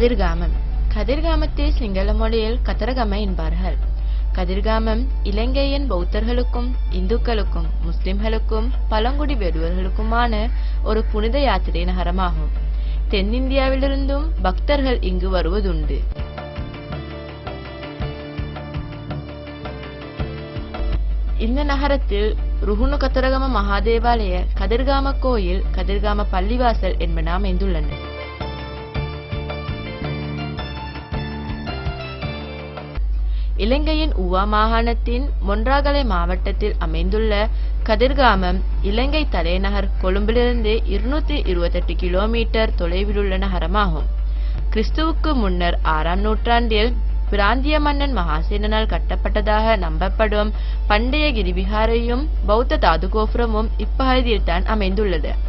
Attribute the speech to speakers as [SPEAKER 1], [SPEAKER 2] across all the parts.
[SPEAKER 1] கதிர்காமம். கதிர்காமத்தை சிங்கள மொழியில் கத்தரகம என்பார்கள். கதிர்காமம் இலங்கையின் பௌத்தர்களுக்கும் இந்துக்களுக்கும் முஸ்லிம்களுக்கும் பழங்குடி வேடுவர்களுக்குமான ஒரு புனித யாத்திரை நகரமாகும். தென்னிந்தியாவிலிருந்தும் பக்தர்கள் இங்கு வருவதுண்டு. இந்த நகரத்தில் ருகுணு கத்தரகம மகாதேவாலய கதிர்காம கோயில் கதிர்காம பள்ளிவாசல் என்பன அமைந்துள்ளன. இலங்கையின் உவா மாகாணத்தின் மொன்றாகலை மாவட்டத்தில் அமைந்துள்ள கதிர்காமம் இலங்கை தலைநகர் கொழும்பிலிருந்து இருநூத்தி இருபத்தெட்டு கிலோமீட்டர் தொலைவிலுள்ள நகரமாகும். கிறிஸ்துவுக்கு முன்னர் ஆறாம் நூற்றாண்டில் பிராந்திய மன்னன் மகாசேனனால் கட்டப்பட்டதாக நம்பப்படும் பண்டைய கிரிவிகாரையும் பௌத்த தாதுகோபுரமும் இப்பகுதியில்தான் அமைந்துள்ளது.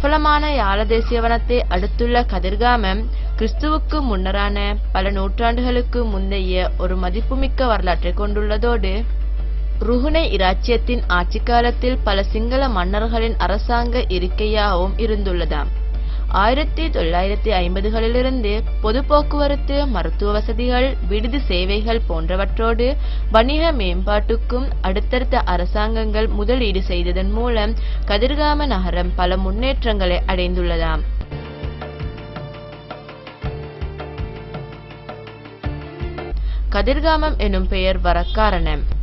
[SPEAKER 1] பிரபலமான யாழ தேசியவனத்தை அடுத்துள்ள கதிர்காமம் கிறிஸ்துவுக்கு முன்னரான பல நூற்றாண்டுகளுக்கு முந்தைய ஒரு மதிப்புமிக்க வரலாற்றை கொண்டுள்ளதோடு ருகுணை இராச்சியத்தின் ஆட்சி காலத்தில் பல சிங்கள மன்னர்களின் அரசாங்க இருக்கையாகவும் இருந்துள்ளதாம். ஆயிரத்தி தொள்ளாயிரத்தி ஐம்பதுகளிலிருந்து பொது போக்குவரத்து மருத்துவ வசதிகள் விடுதி சேவைகள் போன்றவற்றோடு வணிக மேம்பாட்டுக்கும் அடுத்தடுத்த அரசாங்கங்கள் முதலீடு செய்ததன் மூலம் கதிர்காம நகரம் பல முன்னேற்றங்களை அடைந்துள்ளதாம். கதிர்காமம் எனும் பெயர் வர காரணம்.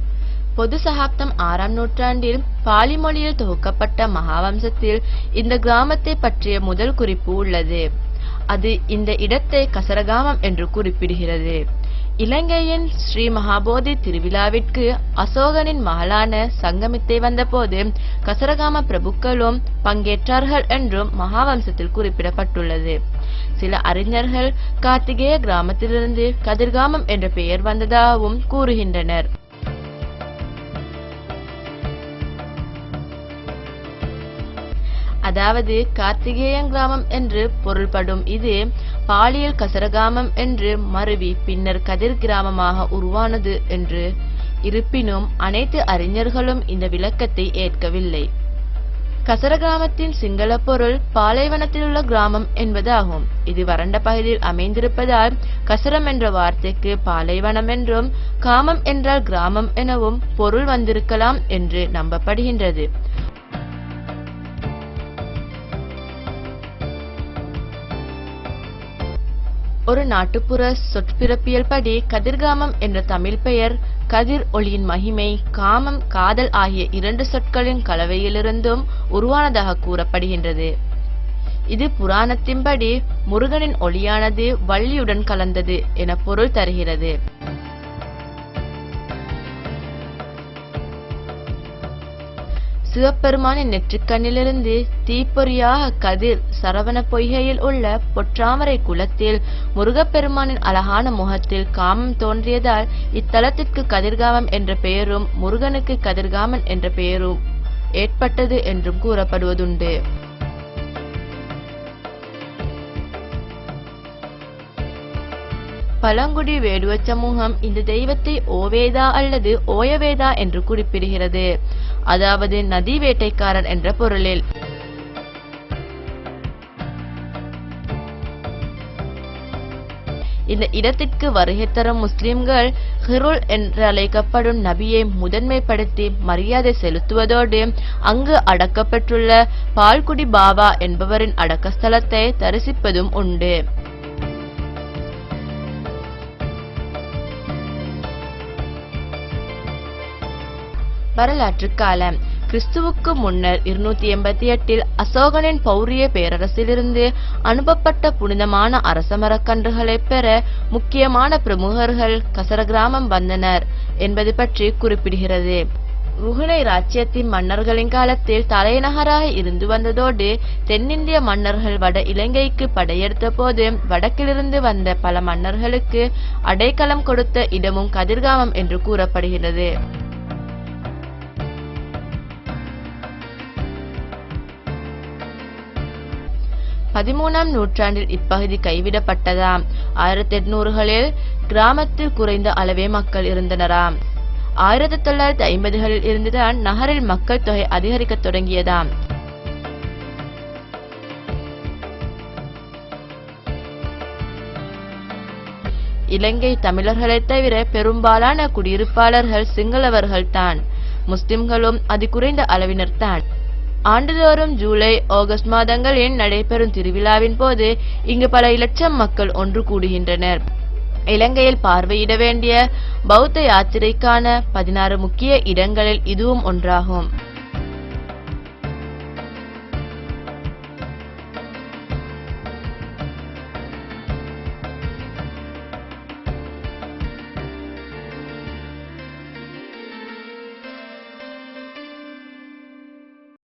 [SPEAKER 1] பொது சகாப்தம் ஆறாம் நூற்றாண்டில் பாலி மொழியில் தொகுக்கப்பட்ட மகாவம்சத்தில் இந்த கிராமத்தை பற்றிய முதல் குறிப்பு உள்ளது. அது இந்த இடத்தை கசரகாமம் என்று குறிப்பிடுகிறது. இலங்கையின் ஸ்ரீ மகாபோதி திருவிழாவிற்கு அசோகனின் மகளான சங்கமித்தை வந்தபோது கசரகாம பிரபுக்களும் பங்கேற்றார்கள் என்றும் மகாவம்சத்தில் குறிப்பிடப்பட்டுள்ளது. சில அறிஞர்கள் கார்த்திகேய கிராமத்திலிருந்து கதிர்காமம் என்ற பெயர் வந்ததாகவும் கூறுகின்றனர். அதாவது கார்த்திகேயன் கிராமம் என்று பொருள்படும் இது பாலியல் கசரகாமம் என்று மருவி பின்னர் கதிர் கிராமமாக உருவானது என்று. இருப்பினும் அனைத்து அறிஞர்களும் இந்த விளக்கத்தை ஏற்கவில்லை. கசரகிராமத்தின் சிங்கள பொருள் பாலைவனத்திலுள்ள கிராமம் என்பதாகும். இது வறண்ட பகுதியில் அமைந்திருப்பதால் கசரம் என்ற வார்த்தைக்கு பாலைவனம் என்றும் காமம் என்றால் கிராமம் எனவும் பொருள் வந்திருக்கலாம் என்று நம்பப்படுகின்றது. ஒரு நாட்டுப்புற சொற்பிறப்பியல் படி கதிர்காமம் என்ற தமிழ் பெயர் கதிர் ஒளியின் மகிமை காமம் காதல் ஆகிய இரண்டு சொற்களின் கலவையிலிருந்தும் உருவானதாக கூறப்படுகின்றது. இது புராணத்தின்படி முருகனின் ஒளியானது வள்ளியுடன் கலந்தது என பொருள் தருகிறது. சிவபெருமானின் நெற்றிக்கண்ணிலிருந்து தீப்பொறியாக கதிர் சரவண பொய்கையில் உள்ள பொற்றாமரை குளத்தில் முருகப்பெருமானின் அழகான முகத்தில் காமம் தோன்றியதால் இத்தலத்திற்கு கதிர்காமம் என்ற பெயரும் முருகனுக்கு கதிர்காமன் என்ற பெயரும் ஏற்பட்டது என்றும் கூறப்படுவதுண்டு. பழங்குடி வேடுவ சமூகம் இந்த தெய்வத்தை ஓவேதா அல்லது ஓயவேதா என்று குறிப்பிடுகிறது. அதாவது நதி வேட்டைக்காரன் என்ற பொருளில். இந்த இடத்திற்கு வருகை தரும் முஸ்லிம்கள் ஹிருல் என்று அழைக்கப்படும் நபியை முதன்மைப்படுத்தி மரியாதை செலுத்துவதோடு அங்கு அடக்கப்பட்டுள்ள பால்குடி பாபா என்பவரின் அடக்க ஸ்தலத்தை தரிசிப்பதும் உண்டு. வரலாற்று காலம். கிறிஸ்துவுக்கு முன்னர் இருநூத்தி எண்பத்தி எட்டில் அசோகனின் பௌரிய பேரரசிலிருந்து அனுப்பப்பட்ட புனிதமான அரசமரக்கன்றுகளை பெற முக்கியமான பிரமுகர்கள் கசர கிராமம் வந்தனர் என்பது பற்றி குறிப்பிடுகிறது. ருகுணை ராச்சியத்தின் மன்னர்களின் காலத்தில் தலைநகராக இருந்து வந்ததோடு தென்னிந்திய மன்னர்கள் வட இலங்கைக்கு படையெடுத்த போது வடக்கிலிருந்து வந்த பல மன்னர்களுக்கு அடைக்கலம் கொடுத்த இடமும் கதிர்காமம் என்று கூறப்படுகிறது. பதிமூனாம் நூற்றாண்டில் இப்பகுதி கைவிடப்பட்டதாம். ஆயிரத்தி எட்நூறுகளில் கிராமத்தில் குறைந்த அளவே மக்கள் இருந்தனராம் ஆயிரத்தி தொள்ளாயிரத்தி ஐம்பதுகளில் இருந்துதான் நகரில் மக்கள் தொகை அதிகரிக்க தொடங்கியதாம். இலங்கை தமிழர்களை தவிர பெரும்பாலான குடியிருப்பாளர்கள் சிங்களவர்கள்தான். முஸ்லிம்களும் அது குறைந்த அளவினர்தான். ஆண்டுதோறும் ஜூலை ஆகஸ்ட் மாதங்களில் நடைபெறும் திருவிழாவின் போது இங்கு பல இலட்சம் மக்கள் ஒன்று கூடுகின்றனர். இலங்கையில் பார்வையிட வேண்டிய பௌத்த யாத்திரைக்கான பதினாறு முக்கிய இடங்களில் இதுவும் ஒன்றாகும்.